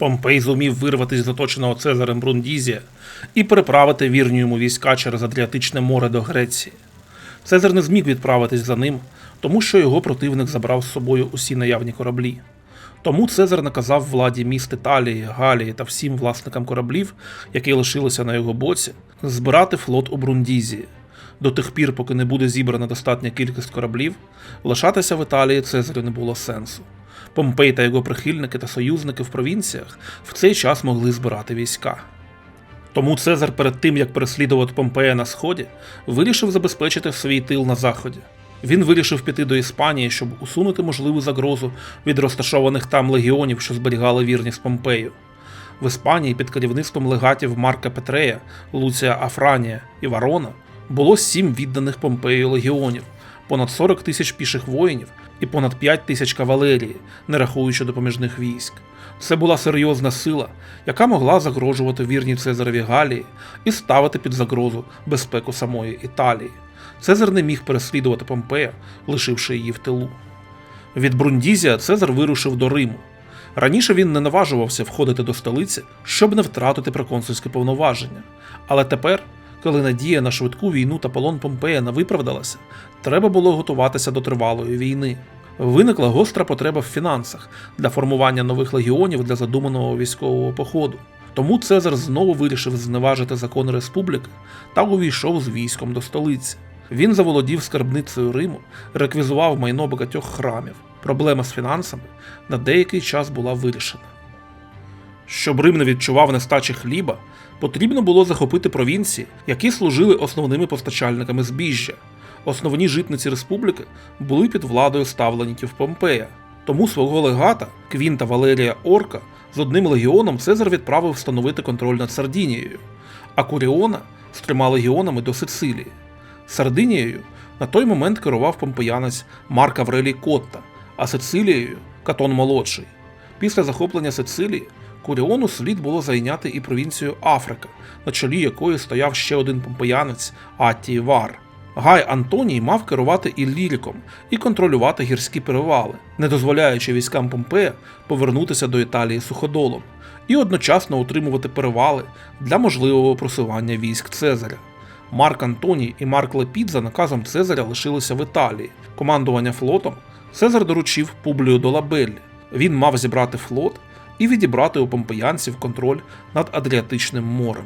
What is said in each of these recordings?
Помпей зумів вирватися з оточеного Цезарем Брундізія і переправити вірні йому війська через Адріатичне море до Греції. Цезар не зміг відправитись за ним, тому що його противник забрав з собою усі наявні кораблі. Тому Цезар наказав владі міст Італії, Галії та всім власникам кораблів, які лишилися на його боці, збирати флот у Брундізії. До тих пір, поки не буде зібрана достатня кількість кораблів, лишатися в Італії Цезарю не було сенсу. Помпей та його прихильники та союзники в провінціях в цей час могли збирати війська. Тому Цезар перед тим, як переслідувати Помпея на сході, вирішив забезпечити свій тил на заході. Він вирішив піти до Іспанії, щоб усунути можливу загрозу від розташованих там легіонів, що зберігали вірність Помпею. В Іспанії під керівництвом легатів Марка Петрея, Луція Афранія і Варона було сім відданих Помпею легіонів, понад 40 тисяч піших воїнів і понад 5 тисяч кавалерії, не рахуючи допоміжних військ. Це була серйозна сила, яка могла загрожувати вірній Цезареві Галії і ставити під загрозу безпеку самої Італії. Цезар не міг переслідувати Помпея, лишивши її в тилу. Від Брундізія Цезар вирушив до Риму. Раніше він не наважувався входити до столиці, щоб не втратити проконсульське повноваження. Але тепер, коли надія на швидку війну та полон Помпея не виправдалася, треба було готуватися до тривалої війни. Виникла гостра потреба в фінансах для формування нових легіонів для задуманого військового походу. Тому Цезар знову вирішив зневажити закони республіки та увійшов з військом до столиці. Він заволодів скарбницею Риму, реквізував майно багатьох храмів. Проблема з фінансами на деякий час була вирішена. Щоб Рим не відчував нестачі хліба, потрібно було захопити провінції, які служили основними постачальниками збіжжя. Основні житниці республіки були під владою ставленників Помпея. Тому свого легата Квінта Валерія Орка з одним легіоном Цезар відправив встановити контроль над Сардінією, а Куріона з трьома легіонами до Сицилії. Сардинією на той момент керував помпеянець Марк Аврелій Котта, а Сицилією Катон Молодший. Після захоплення Сицилії Куріону слід було зайняти і провінцію Африка, на чолі якої стояв ще один помпеянець Аттій Вар. Гай Антоній мав керувати Ілліріком і контролювати гірські перевали, не дозволяючи військам Помпея повернутися до Італії суходолом, і одночасно утримувати перевали для можливого просування військ Цезаря. Марк Антоній і Марк Лепід за наказом Цезаря лишилися в Італії. Командування флотом Цезар доручив Публію Долабеллі. Він мав зібрати флот і відібрати у помпеянців контроль над Адріатичним морем.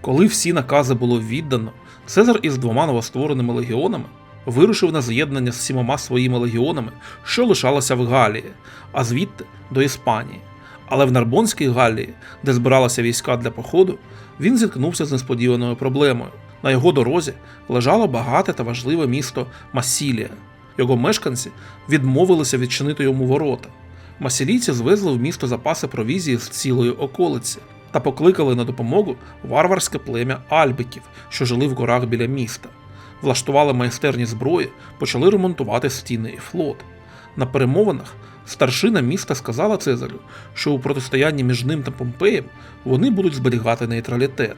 Коли всі накази було віддано, Цезар із двома новоствореними легіонами вирушив на з'єднання з сімома своїми легіонами, що лишалося в Галії, а звідти до Іспанії. Але в Нарбонській Галлії, де збиралися війська для походу, він зіткнувся з несподіваною проблемою. На його дорозі лежало багате та важливе місто Масілія. Його мешканці відмовилися відчинити йому ворота. Масілійці звезли в місто запаси провізії з цілої околиці та покликали на допомогу варварське плем'я Альбиків, що жили в горах біля міста. Влаштували майстерні зброї, почали ремонтувати стіни і флот. На перемовинах старшина міста сказала Цезарю, що у протистоянні між ним та Помпеєм вони будуть зберігати нейтралітет.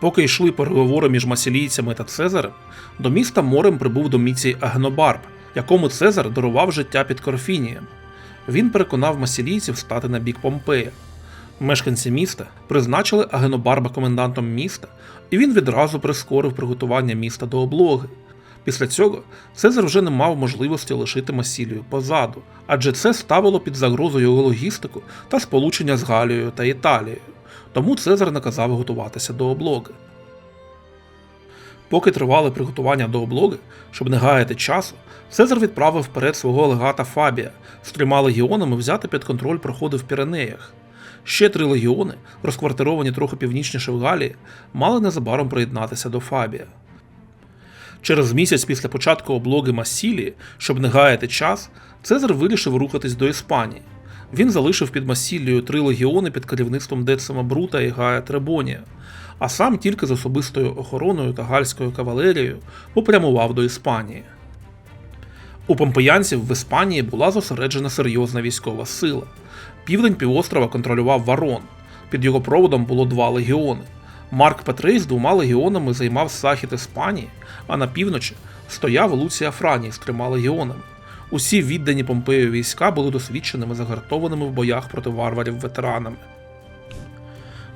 Поки йшли переговори між масілійцями та Цезарем, до міста морем прибув доміцій Агнобарб, якому Цезар дарував життя під Корфінієм. Він переконав масілійців стати на бік Помпея. Мешканці міста призначили Агенобарба комендантом міста, і він відразу прискорив приготування міста до облоги. Після цього Цезар вже не мав можливості лишити Масілію позаду, адже це ставило під загрозу його логістику та сполучення з Галією та Італією. Тому Цезар наказав готуватися до облоги. Поки тривали приготування до облоги, щоб не гаяти часу, Цезар відправив вперед свого легата Фабія з трьома легіонами взяти під контроль проходи в Піренеях. Ще три легіони, розквартировані трохи північніше в Галії, мали незабаром приєднатися до Фабія. Через місяць після початку облоги Масілії, щоб не гаяти час, Цезар вирішив рухатись до Іспанії. Він залишив під Масілією три легіони під керівництвом Децима Брута і Гая Требонія, а сам тільки з особистою охороною та гальською кавалерією попрямував до Іспанії. У помпеянців в Іспанії була зосереджена серйозна військова сила. Південь півострова контролював Варон. Під його проводом було два легіони. Марк Петрей з двома легіонами займав захід Іспанії, а на півночі стояв Луція Франій з трьома легіонами. Усі віддані Помпею війська були досвідченими загартованими в боях проти варварів ветеранами.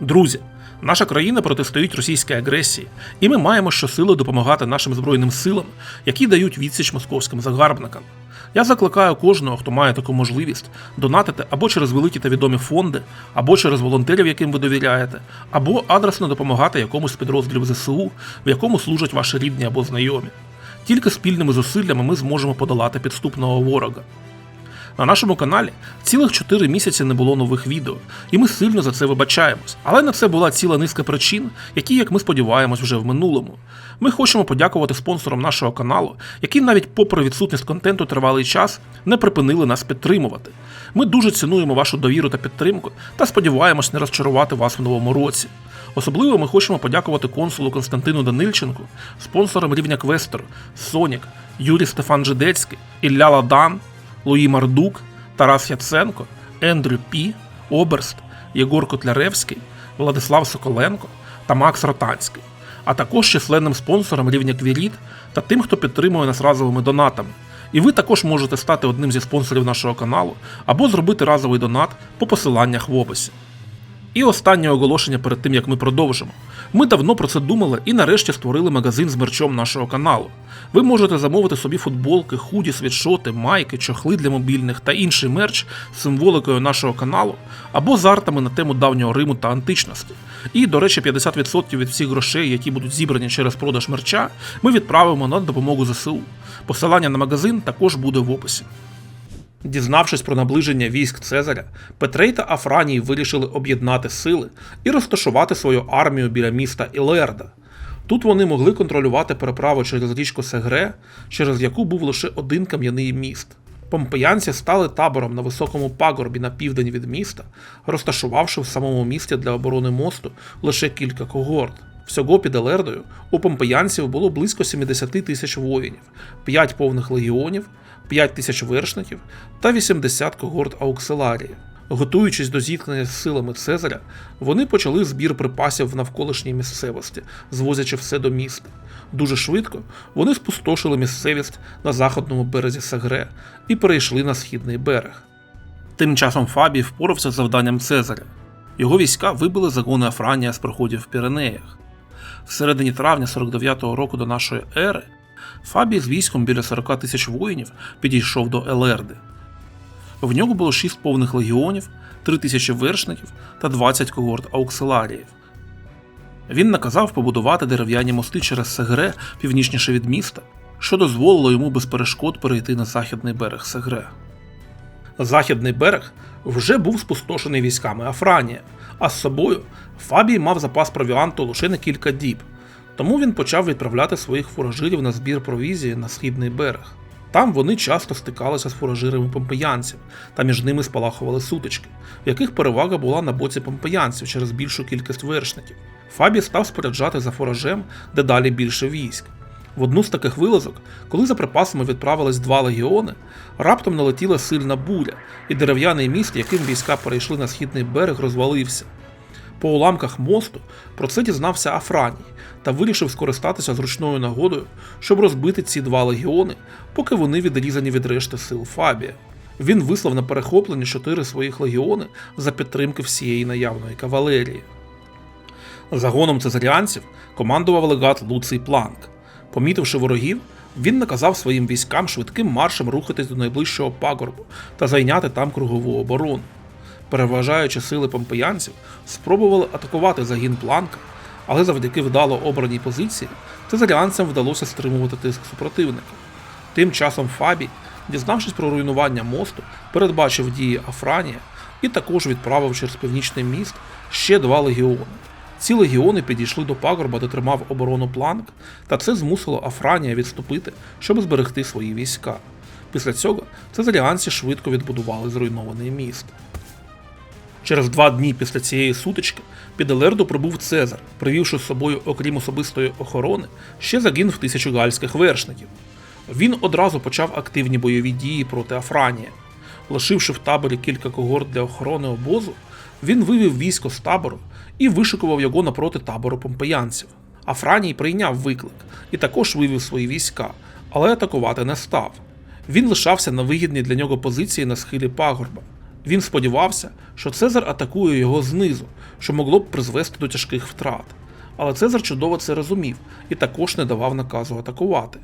Друзі, наша країна протистоїть російській агресії, і ми маємо щосили допомагати нашим збройним силам, які дають відсіч московським загарбникам. Я закликаю кожного, хто має таку можливість, донатити або через великі та відомі фонди, або через волонтерів, яким ви довіряєте, або адресно допомагати якомусь підрозділів ЗСУ, в якому служать ваші рідні або знайомі. Тільки спільними зусиллями ми зможемо подолати підступного ворога. На нашому каналі цілих 4 місяці не було нових відео, і ми сильно за це вибачаємось. Але на це була ціла низка причин, які, як ми сподіваємось, вже в минулому. Ми хочемо подякувати спонсорам нашого каналу, які навіть попри відсутність контенту тривалий час не припинили нас підтримувати. Ми дуже цінуємо вашу довіру та підтримку та сподіваємось не розчарувати вас в новому році. Особливо ми хочемо подякувати консулу Константину Данильченку, спонсорам рівня Квестер, Сонік, Юрій Стефан Жидецький, Ілля Ладан, Луї Мардук, Тарас Яценко, Ендрю Пі, Оберст, Єгор Котляревський, Владислав Соколенко та Макс Ротанський, а також численним спонсорам рівня Квіріт та тим, хто підтримує нас разовими донатами. І ви також можете стати одним зі спонсорів нашого каналу або зробити разовий донат по посиланнях в описі. І останнє оголошення перед тим, як ми продовжимо. Ми давно про це думали і нарешті створили магазин з мерчом нашого каналу. Ви можете замовити собі футболки, худі, світшоти, майки, чохли для мобільних та інший мерч з символикою нашого каналу або з артами на тему давнього Риму та античності. І, до речі, 50% від всіх грошей, які будуть зібрані через продаж мерча, ми відправимо на допомогу ЗСУ. Посилання на магазин також буде в описі. Дізнавшись про наближення військ Цезаря, Петрей та Афраній вирішили об'єднати сили і розташувати свою армію біля міста Ілерда. Тут вони могли контролювати переправу через річку Сегре, через яку був лише один кам'яний міст. Помпеянці стали табором на високому пагорбі на південь від міста, розташувавши в самому місті для оборони мосту лише кілька когорт. Всього під Елердою у помпеянців було близько 70 тисяч воїнів, 5 повних легіонів, 5 тисяч вершників та 80 когорт ауксиларії. Готуючись до зіткнення з силами Цезаря, вони почали збір припасів в навколишній місцевості, звозячи все до міста. Дуже швидко вони спустошили місцевість на заходному березі Сагре і перейшли на східний берег. Тим часом Фабій впорався з завданням Цезаря. Його війська вибили загони Афранія з проходів в Піренеях. В середині травня 49-го року до нашої ери Фабій з військом біля 40 тисяч воїнів підійшов до Елерди. В нього було 6 повних легіонів, 3 тисячі вершників та 20 когорт ауксиларіїв. Він наказав побудувати дерев'яні мости через Сегре північніше від міста, що дозволило йому без перешкод перейти на західний берег Сегре. Західний берег вже був спустошений військами Афранія, а з собою Фабій мав запас провіанту лише на кілька діб, тому він почав відправляти своїх фуражирів на збір провізії на східний берег. Там вони часто стикалися з фуражирами помпеянців, та між ними спалахували сутички, в яких перевага була на боці помпеянців через більшу кількість вершників. Фабій став споряджати за фуражем дедалі більше військ. В одну з таких вилазок, коли за припасами відправились два легіони, раптом налетіла сильна буря, і дерев'яний міст, яким війська перейшли на східний берег, розвалився. По уламках мосту про це дізнався Афраній та вирішив скористатися зручною нагодою, щоб розбити ці два легіони, поки вони відрізані від решти сил Фабія. Він вислав на перехоплення чотири своїх легіони за підтримки всієї наявної кавалерії. Загоном цезаріанців командував легат Луций Планк. Помітивши ворогів, він наказав своїм військам швидким маршем рухатись до найближчого пагорбу та зайняти там кругову оборону. Переважаючи сили помпеянців, спробували атакувати загін Планка, але завдяки вдало обраній позиції цезаріанцям вдалося стримувати тиск супротивника. Тим часом Фабій, дізнавшись про руйнування мосту, передбачив дії Афранія і також відправив через північний міст ще два легіони. Ці легіони підійшли до пагорба, де тримав оборону Планк, та це змусило Афранія відступити, щоб зберегти свої війська. Після цього цезаріанці швидко відбудували зруйнований міст. Через два дні після цієї сутички під Елерду прибув Цезар, привівши з собою, окрім особистої охорони, ще загін в тисячу гальських вершників. Він одразу почав активні бойові дії проти Афранія. Лишивши в таборі кілька когорт для охорони обозу, він вивів військо з табору і вишикував його напроти табору помпеянців. Афраній прийняв виклик і також вивів свої війська, але атакувати не став. Він лишався на вигідній для нього позиції на схилі пагорба. Він сподівався, що Цезар атакує його знизу, що могло б призвести до тяжких втрат. Але Цезар чудово це розумів і також не давав наказу атакувати.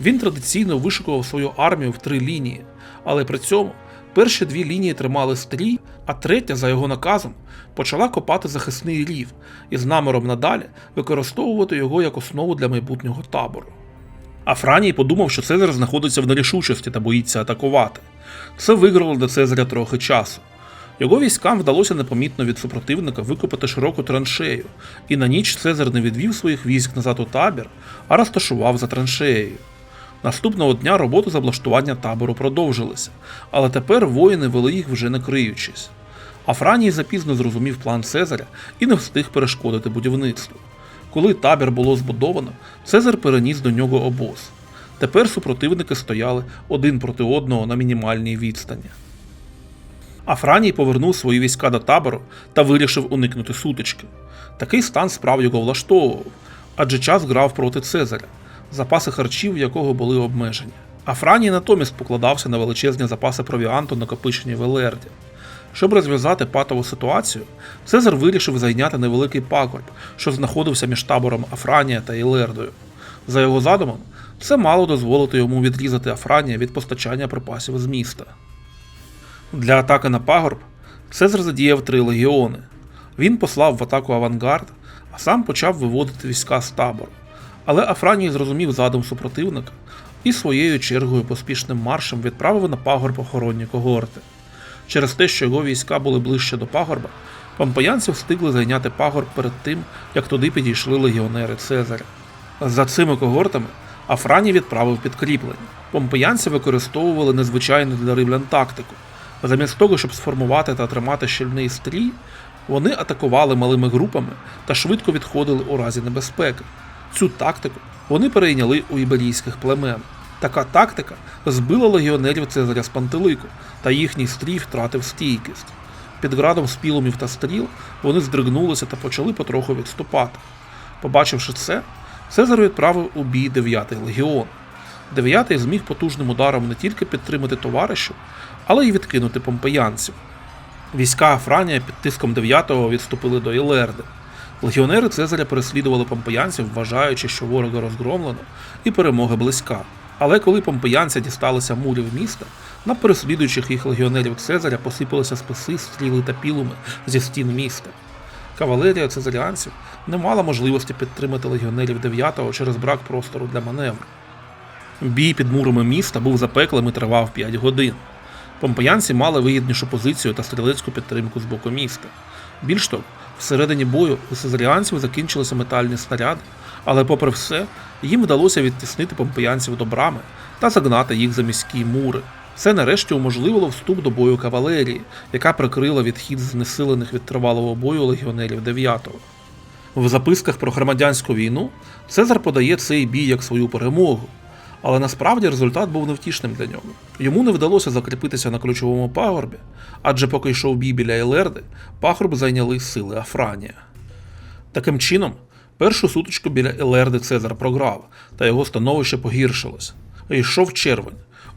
Він традиційно вишикував свою армію в три лінії, але при цьому перші дві лінії тримали стрій, а третя, за його наказом, почала копати захисний рів і з наміром надалі використовувати його як основу для майбутнього табору. Афраній подумав, що Цезар знаходиться в нерішучості та боїться атакувати. Це виграло для Цезаря трохи часу. Його військам вдалося непомітно від супротивника викопати широку траншею, і на ніч Цезар не відвів своїх військ назад у табір, а розташував за траншеєю. Наступного дня роботи з облаштування табору продовжилися, але тепер воїни вели їх вже не криючись. Афраній запізно зрозумів план Цезаря і не встиг перешкодити будівництву. Коли табір було збудовано, Цезар переніс до нього обоз. Тепер супротивники стояли один проти одного на мінімальній відстані. Афраній повернув свої війська до табору та вирішив уникнути сутички. Такий стан справ його влаштовував, адже час грав проти Цезаря, запаси харчів якого були обмежені. Афраній натомість покладався на величезні запаси провіанту, накопичені в Елерді. Щоб розв'язати патову ситуацію, Цезар вирішив зайняти невеликий пагорб, що знаходився між табором Афранія та Ілердою. За його задумом, це мало дозволити йому відрізати Афранія від постачання припасів з міста. Для атаки на пагорб Цезар задіяв три легіони. Він послав в атаку авангард, а сам почав виводити війська з табору. Але Афраній зрозумів задум супротивника і своєю чергою поспішним маршем відправив на пагорб охоронні когорти. Через те, що його війська були ближче до пагорба, помпеянці встигли зайняти пагорб перед тим, як туди підійшли легіонери Цезаря. За цими когортами Афраній відправив підкріплення. Помпеянці використовували незвичайну для римлян тактику. Замість того, щоб сформувати та тримати щільний стрій, вони атакували малими групами та швидко відходили у разі небезпеки. Цю тактику вони перейняли у іберійських племен. Така тактика збила легіонерів Цезаря з пантелику, та їхній стрій втратив стійкість. Під градом спілумів та стріл вони здригнулися та почали потроху відступати. Побачивши це, Цезар відправив у бій 9-й легіон. Дев'ятий зміг потужним ударом не тільки підтримати товаришів, але й відкинути помпеянців. Війська Афранія під тиском 9-го відступили до Ілерди. Легіонери Цезаря переслідували помпеянців, вважаючи, що ворога розгромлено і перемога близька. Але коли помпеянці дісталися мурів міста, на переслідуючих їх легіонерів Цезаря посипалися списи, стріли та пілуми зі стін міста. Кавалерія цезаріанців не мала можливості підтримати легіонерів 9-го через брак простору для маневру. Бій під мурами міста був запеклим і тривав 5 годин. Помпеянці мали вигіднішу позицію та стрілецьку підтримку з боку міста. Більш того, всередині бою у цезаріанців закінчилися метальні снаряди, але, попри все, їм вдалося відтіснити помпеянців до брами та загнати їх за міські мури. Це нарешті уможливило вступ до бою кавалерії, яка прикрила відхід знесилених від тривалого бою легіонерів 9-го. В записках про громадянську війну Цезар подає цей бій як свою перемогу, але насправді результат був невтішним для нього. Йому не вдалося закріпитися на ключовому пагорбі, адже поки йшов бій біля Елерди, пагорб зайняли сили Афранія. Таким чином, першу сутичку біля Елерди Цезар програв, та його становище погіршилось. Йшов червень.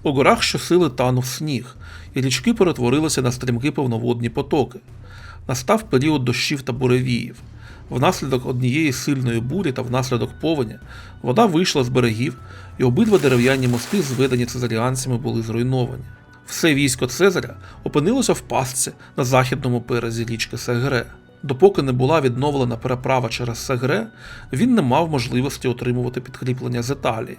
У горах щосили танув сніг, і річки перетворилися на стрімкі повноводні потоки. Настав період дощів та буревіїв. Внаслідок однієї сильної бурі та внаслідок повені вода вийшла з берегів, і обидва дерев'яні мости, зведені цезаріанцями, були зруйновані. Все військо Цезаря опинилося в пастці на західному березі річки Сегре. Допоки не була відновлена переправа через Сегре, він не мав можливості отримувати підкріплення з Італії.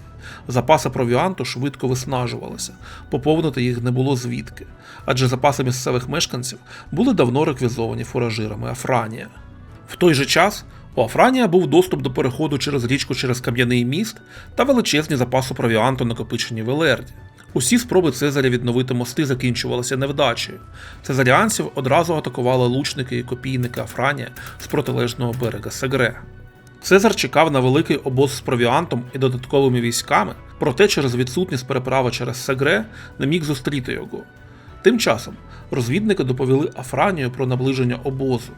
Запаси провіанту швидко виснажувалися, поповнити їх не було звідки, адже запаси місцевих мешканців були давно реквізовані фуражирами Афранія. В той же час у Афранія був доступ до переходу через річку через Кам'яний міст та величезні запаси провіанту накопичені в Елерді. Усі спроби Цезаря відновити мости закінчувалися невдачею. Цезаріанців одразу атакували лучники і копійники Афранія з протилежного берега Сегре. Цезар чекав на великий обоз з провіантом і додатковими військами, проте через відсутність переправи через Сегре не міг зустріти його. Тим часом розвідники доповіли Афранію про наближення обозу.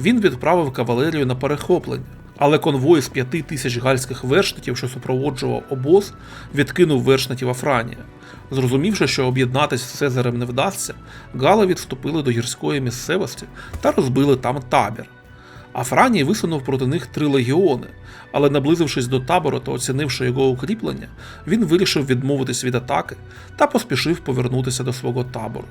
Він відправив кавалерію на перехоплення, Але конвой з п'яти тисяч гальських вершників, що супроводжував обоз, відкинув вершників Афранія. Зрозумівши, що об'єднатися з Цезарем не вдасться, гали відступили до гірської місцевості та розбили там табір. Афраній висунув проти них три легіони, але наблизившись до табору та оцінивши його укріплення, він вирішив відмовитись від атаки та поспішив повернутися до свого табору.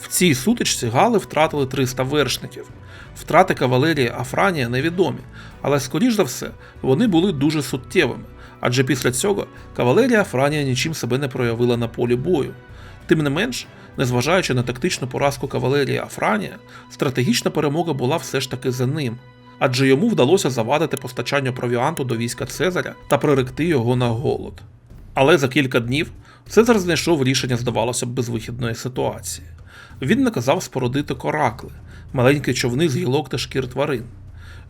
В цій сутичці гали втратили 300 вершників. Втрати кавалерії Афранія невідомі, але, скоріш за все, вони були дуже суттєвими, адже після цього кавалерія Афранія нічим себе не проявила на полі бою. Тим не менш, незважаючи на тактичну поразку кавалерії Афранія, стратегічна перемога була все ж таки за ним, адже йому вдалося завадити постачанню провіанту до війська Цезаря та приректи його на голод. Але за кілька днів Цезар знайшов рішення, здавалося б, безвихідної ситуації. Він наказав спорудити коракли, маленькі човни з гілок та шкір тварин.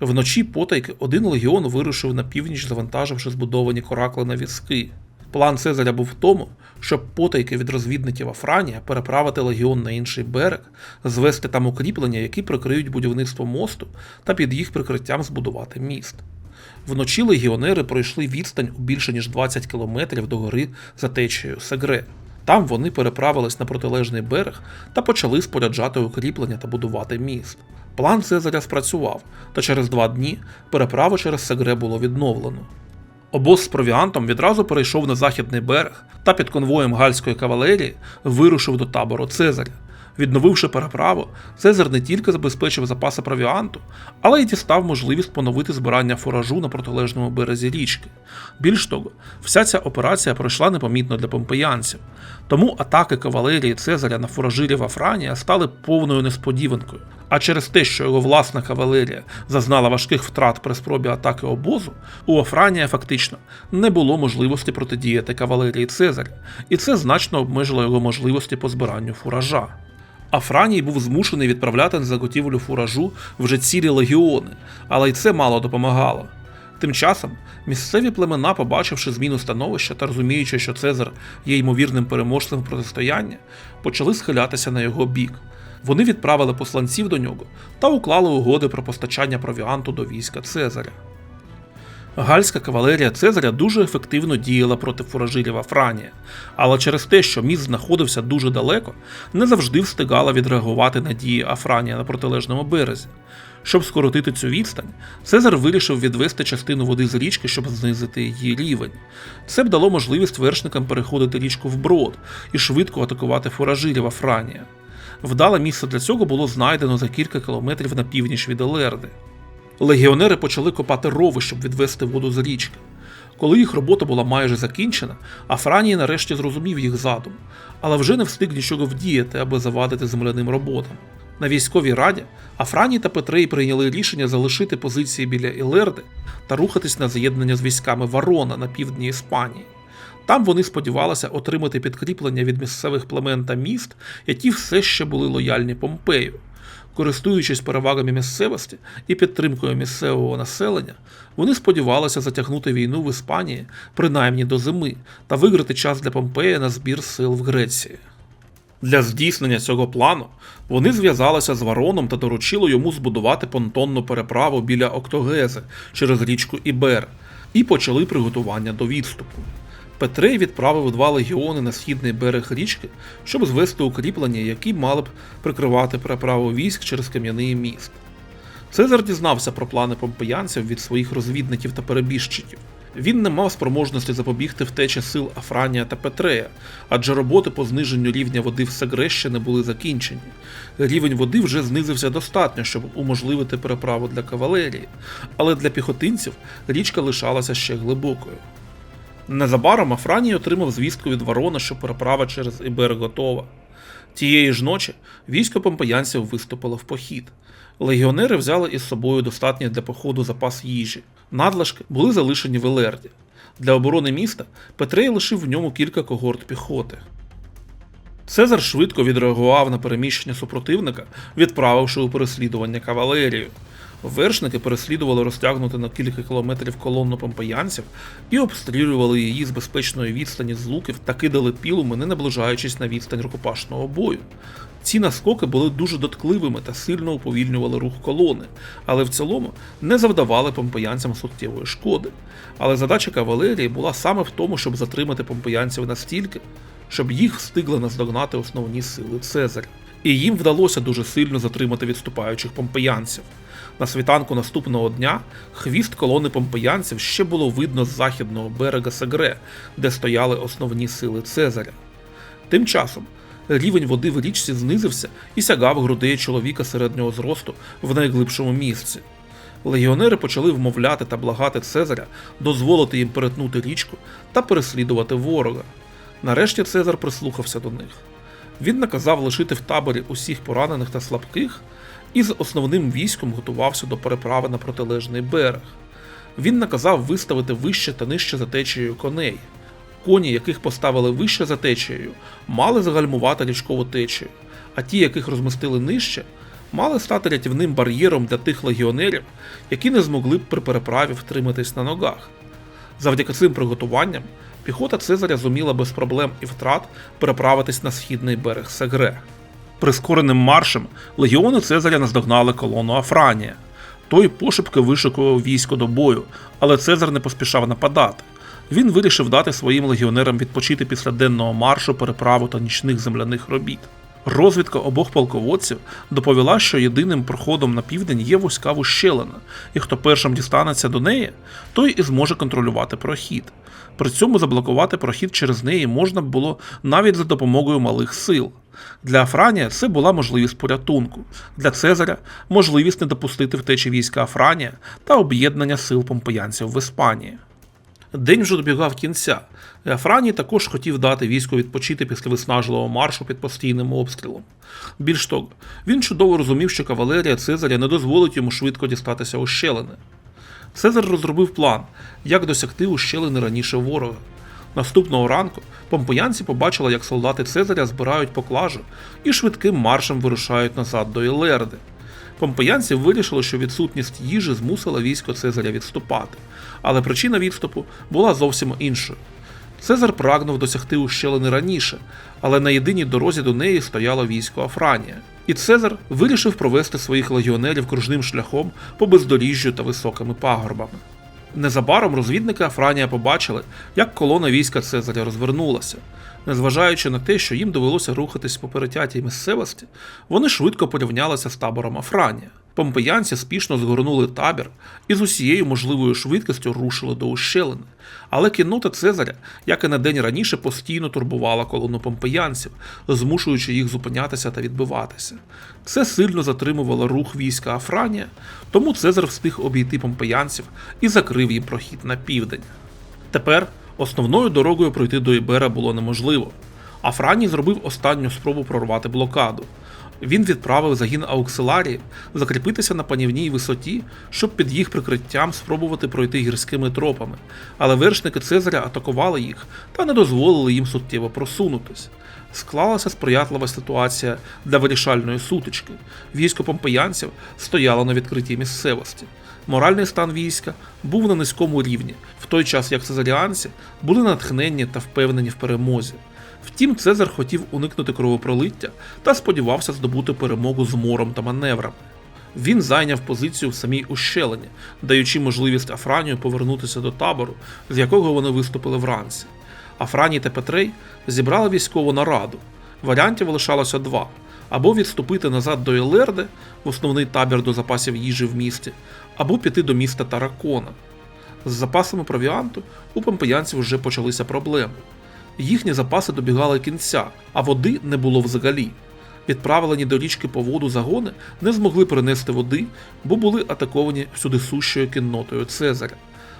Вночі потайки один легіон вирушив на північ, завантаживши збудовані коракли на візки. План Цезаря був в тому, щоб потайки від розвідників Афранія переправити легіон на інший берег, звести там укріплення, які прикриють будівництво мосту, та під їх прикриттям збудувати міст. Вночі легіонери пройшли відстань у більше ніж 20 кілометрів до гори за течією Сегре. Там вони переправились на протилежний берег та почали споряджати укріплення та будувати міст. План Цезаря спрацював, та через два дні переправу через Сегре було відновлено. Обоз з провіантом відразу перейшов на західний берег та під конвоєм гальської кавалерії вирушив до табору Цезаря. Відновивши переправу, Цезар не тільки забезпечив запаси провіанту, але й дістав можливість поновити збирання фуражу на протилежному березі річки. Більш того, вся ця операція пройшла непомітно для помпеянців, тому атаки кавалерії Цезаря на фуражирів Афранія стали повною несподіванкою. А через те, що його власна кавалерія зазнала важких втрат при спробі атаки обозу, у Афранія фактично не було можливості протидіяти кавалерії Цезаря, і це значно обмежило його можливості по збиранню фуража. Афраній був змушений відправляти на заготівлю фуражу вже цілі легіони, але й це мало допомагало. Тим часом місцеві племена, побачивши зміну становища та розуміючи, що Цезар є ймовірним переможцем протистояння, почали схилятися на його бік. Вони відправили посланців до нього та уклали угоди про постачання провіанту до війська Цезаря. Гальська кавалерія Цезаря дуже ефективно діяла проти фуражирів Афранія, але через те, що міст знаходився дуже далеко, не завжди встигала відреагувати на дії Афранія на протилежному березі. Щоб скоротити цю відстань, Цезар вирішив відвести частину води з річки, щоб знизити її рівень. Це б дало можливість вершникам переходити річку вброд і швидко атакувати фуражирів Афранія. Вдале місце для цього було знайдено за кілька кілометрів на північ від Елерди. Легіонери почали копати рови, щоб відвести воду з річки. Коли їх робота була майже закінчена, Афраній нарешті зрозумів їх задум, але вже не встиг нічого вдіяти, аби завадити земляним роботам. На військовій раді Афраній та Петрей прийняли рішення залишити позиції біля Ілерди та рухатись на заєднання з військами Варона на півдні Іспанії. Там вони сподівалися отримати підкріплення від місцевих племен та міст, які все ще були лояльні Помпею. Користуючись перевагами місцевості і підтримкою місцевого населення, вони сподівалися затягнути війну в Іспанії принаймні до зими та виграти час для Помпея на збір сил в Греції. Для здійснення цього плану вони зв'язалися з Вароном та доручили йому збудувати понтонну переправу біля Октогези через річку Ібер і почали приготування до відступу. Петрей відправив два легіони на східний берег річки, щоб звести укріплення, які мали б прикривати переправу військ через кам'яний міст. Цезар дізнався про плани помпеянців від своїх розвідників та перебіжчиків. Він не мав спроможності запобігти втечі сил Афранія та Петрея, адже роботи по зниженню рівня води в Сегре ще не були закінчені. Рівень води вже знизився достатньо, щоб уможливити переправу для кавалерії, але для піхотинців річка лишалася ще глибокою. Незабаром Афраній отримав звістку від Ворона, що переправа через Ібер готова. Тієї ж ночі військо помпеянців виступило в похід. Легіонери взяли із собою достатній для походу запас їжі. Надлишки були залишені в Елерді. Для оборони міста Петрей лишив в ньому кілька когорт піхоти. Цезар швидко відреагував на переміщення супротивника, відправивши у переслідування кавалерію. Вершники переслідували розтягнути на кілька кілометрів колонну помпеянців і обстрілювали її з безпечної відстані з луків та кидали пілуми, не наближаючись на відстань рукопашного бою. Ці наскоки були дуже доткливими та сильно уповільнювали рух колони, але в цілому не завдавали помпеянцям суттєвої шкоди. Але задача кавалерії була саме в тому, щоб затримати помпеянців настільки, щоб їх встигли наздогнати основні сили Цезаря. І їм вдалося дуже сильно затримати відступаючих помпеянців. На світанку наступного дня хвіст колони помпеянців ще було видно з західного берега Сегре, де стояли основні сили Цезаря. Тим часом рівень води в річці знизився і сягав грудей чоловіка середнього зросту в найглибшому місці. Легіонери почали вмовляти та благати Цезаря дозволити їм перетнути річку та переслідувати ворога. Нарешті Цезар прислухався до них. Він наказав лишити в таборі усіх поранених та слабких і з основним військом готувався до переправи на протилежний берег. Він наказав виставити вище та нижче за течією коней. Коні, яких поставили вище за течією, мали загальмувати річкову течію, а ті, яких розмістили нижче, мали стати рятівним бар'єром для тих легіонерів, які не змогли б при переправі втриматись на ногах. Завдяки цим приготуванням піхота Цезаря зуміла без проблем і втрат переправитись на східний берег Сегре. Прискореним маршем легіони Цезаря наздогнали колону Афранія. Той пошепки вишикував військо до бою, але Цезар не поспішав нападати. Він вирішив дати своїм легіонерам відпочити після денного маршу, переправу та нічних земляних робіт. Розвідка обох полководців доповіла, що єдиним проходом на південь є вузька вущелина, і хто першим дістанеться до неї, той і зможе контролювати прохід. При цьому заблокувати прохід через неї можна було навіть за допомогою малих сил. Для Афранія це була можливість порятунку, для Цезаря можливість не допустити втечі війська Афранія та об'єднання сил помпеянців в Іспанії. День вже добігав кінця. і Афраній також хотів дати війську відпочити після виснажливого маршу під постійним обстрілом. Більш того, він чудово розумів, що кавалерія Цезаря не дозволить йому швидко дістатися ущелини. Цезар розробив план, як досягти ущелини раніше ворога. Наступного ранку помпеянці побачили, як солдати Цезаря збирають поклажу і швидким маршем вирушають назад до Ілерди. Помпеянці вирішили, що відсутність їжі змусила військо Цезаря відступати, але причина відступу була зовсім іншою. Цезар прагнув досягти ущелини раніше, але на єдиній дорозі до неї стояло військо Афранія. І Цезар вирішив провести своїх легіонерів кружним шляхом по бездоріжжю та високими пагорбами. Незабаром розвідники Афранія побачили, як колона війська Цезаря розвернулася. Незважаючи на те, що їм довелося рухатись по перетятій місцевості, вони швидко порівнялися з табором Афранія. Помпеянці спішно згорнули табір і з усією можливою швидкістю рушили до ущелини. Але кіннота Цезаря, як і на день раніше, постійно турбувала колону помпеянців, змушуючи їх зупинятися та відбиватися. Це сильно затримувало рух війська Афранія, тому Цезар встиг обійти помпеянців і закрив їм прохід на південь. Тепер основною дорогою пройти до Ібера було неможливо. Афраній зробив останню спробу прорвати блокаду. Він відправив загін ауксиларіїв закріпитися на панівній висоті, щоб під їх прикриттям спробувати пройти гірськими тропами, але вершники Цезаря атакували їх та не дозволили їм суттєво просунутись. Склалася сприятлива ситуація для вирішальної сутички. Військо помпеянців стояло на відкритій місцевості. Моральний стан війська був на низькому рівні, в той час як цезаріанці були натхненні та впевнені в перемозі. Втім, Цезар хотів уникнути кровопролиття та сподівався здобути перемогу з мором та маневрами. Він зайняв позицію в самій ущелині, даючи можливість Афранію повернутися до табору, з якого вони виступили вранці. Афраній та Петрей зібрали військову нараду. Варіантів лишалося два: або відступити назад до Елерди, в основний табір до запасів їжі в місті, або піти до міста Таракона. З запасами провіанту у помпеянців вже почалися проблеми. Їхні запаси добігали кінця, а води не було взагалі. Відправлені до річки по воду загони не змогли принести води, бо були атаковані всюди сущою кіннотою Цезаря.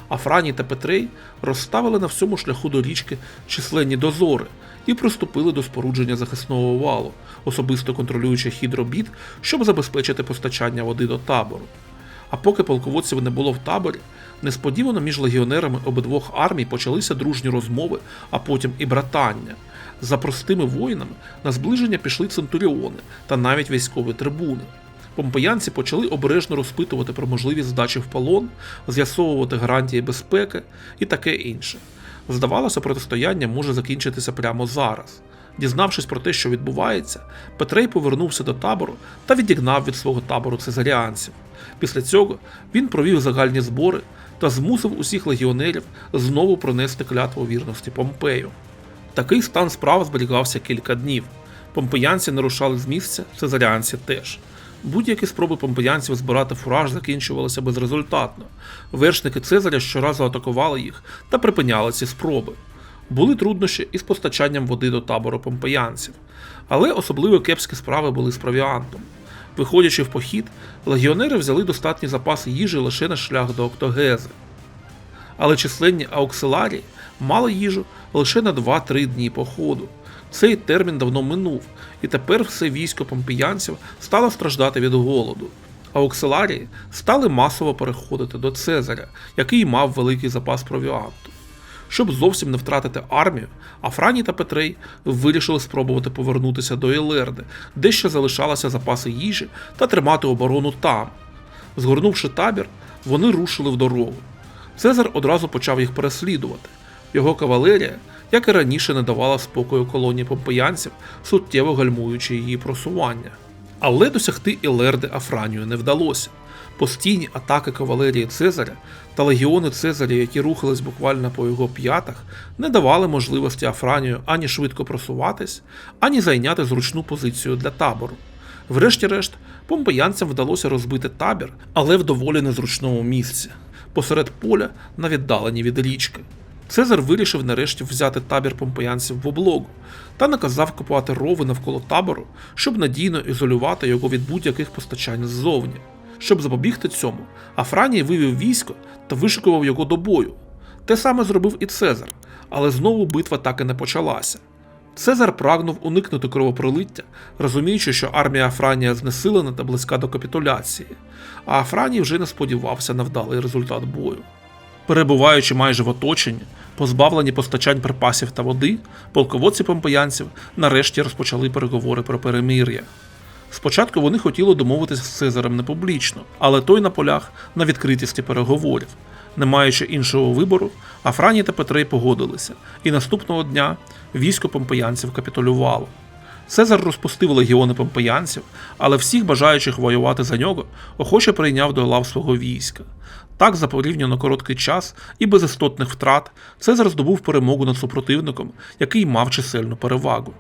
Афраній та Петрей розставили на всьому шляху до річки численні дозори і приступили до спорудження захисного валу, особисто контролюючи хід робіт, щоб забезпечити постачання води до табору. А поки полководців не було в таборі, несподівано між легіонерами обидвох армій почалися дружні розмови, а потім і братання. За простими воїнами на зближення пішли центуріони та навіть військові трибуни. помпеянці почали обережно розпитувати про можливість здачі в полон, з'ясовувати гарантії безпеки і таке інше. Здавалося, протистояння може закінчитися прямо зараз. Дізнавшись про те, що відбувається, Петрей повернувся до табору та відігнав від свого табору цезаріанців. Після цього він провів загальні збори та змусив усіх легіонерів знову пронести клятву вірності Помпею. Такий стан справ зберігався кілька днів. Помпеянці не рушали з місця, цезаріанці теж. Будь-які спроби помпеянців збирати фураж закінчувалися безрезультатно. Вершники Цезаря щоразу атакували їх та припиняли ці спроби. Були труднощі із постачанням води до табору помпеянців, але особливо кепські справи були з провіантом. Виходячи в похід, легіонери взяли достатні запаси їжі лише на шлях до Октогези. Але численні ауксиларії мали їжу лише на 2-3 дні походу. Цей термін давно минув, і тепер все військо помпіянців стало страждати від голоду. Ауксиларії стали масово переходити до Цезаря, який мав великий запас провіанту. Щоб зовсім не втратити армію, Афраній та Петрей вирішили спробувати повернутися до Елерди, де ще залишалися запаси їжі, та тримати оборону там. Згорнувши табір, вони рушили в дорогу. Цезар одразу почав їх переслідувати. Його кавалерія, як і раніше, не давала спокою колонії помпеянців, суттєво гальмуючи її просування. Але досягти Ілерди Афранію не вдалося. Постійні атаки кавалерії Цезаря та легіони Цезаря, які рухались буквально по його п'ятах, не давали можливості Афранію ані швидко просуватись, ані зайняти зручну позицію для табору. Врешті-решт, помпеянцям вдалося розбити табір, але в доволі незручному місці, посеред поля на віддаленні від річки. Цезар вирішив нарешті взяти табір помпеянців в облогу та наказав копати рови навколо табору, щоб надійно ізолювати його від будь-яких постачань ззовні. Щоб запобігти цьому, Афраній вивів військо та вишикував його до бою. Те саме зробив і Цезар, але знову битва так і не почалася. Цезар прагнув уникнути кровопролиття, розуміючи, що армія Афранія знесилена та близька до капітуляції, а Афраній вже не сподівався на вдалий результат бою. Перебуваючи майже в оточенні, позбавлені постачань припасів та води, полководці помпеянців нарешті розпочали переговори про перемир'я. Спочатку вони хотіли домовитися з Цезарем не публічно, але той наполяг на відкритісті переговорів. Не маючи іншого вибору, Афраній та Петрей погодилися, і наступного дня військо помпеянців капітулювало. Цезар розпустив легіони помпеянців, але всіх бажаючих воювати за нього охоче прийняв до лав свого війська. Так, за порівняно короткий час і без істотних втрат, Цезар здобув перемогу над супротивником, який мав чисельну перевагу.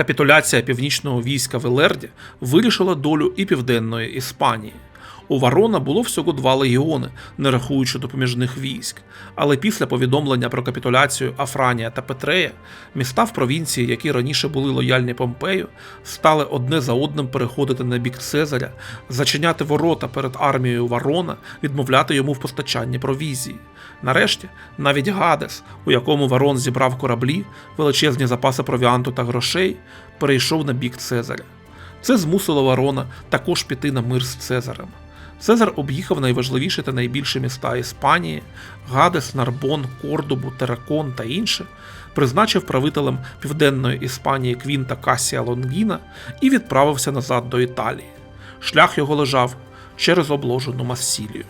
Капітуляція північного війська в Елерді вирішила долю і південної Іспанії. У Варона було всього два легіони, не рахуючи допоміжних військ. Але після повідомлення про капітуляцію Афранія та Петрея, міста в провінції, які раніше були лояльні Помпею, стали одне за одним переходити на бік Цезаря, зачиняти ворота перед армією Варона, відмовляти йому в постачанні провізії. Нарешті, навіть Гадес, у якому Варон зібрав кораблі, величезні запаси провіанту та грошей, перейшов на бік Цезаря. Це змусило Варона також піти на мир з Цезарем. Цезар об'їхав найважливіші та найбільші міста Іспанії Гадес, Нарбон, Кордобу, Теракон та інше, призначив правителем Південної Іспанії Квінта Касія Лонгіна і відправився назад до Італії. Шлях його лежав через обложену Массілію.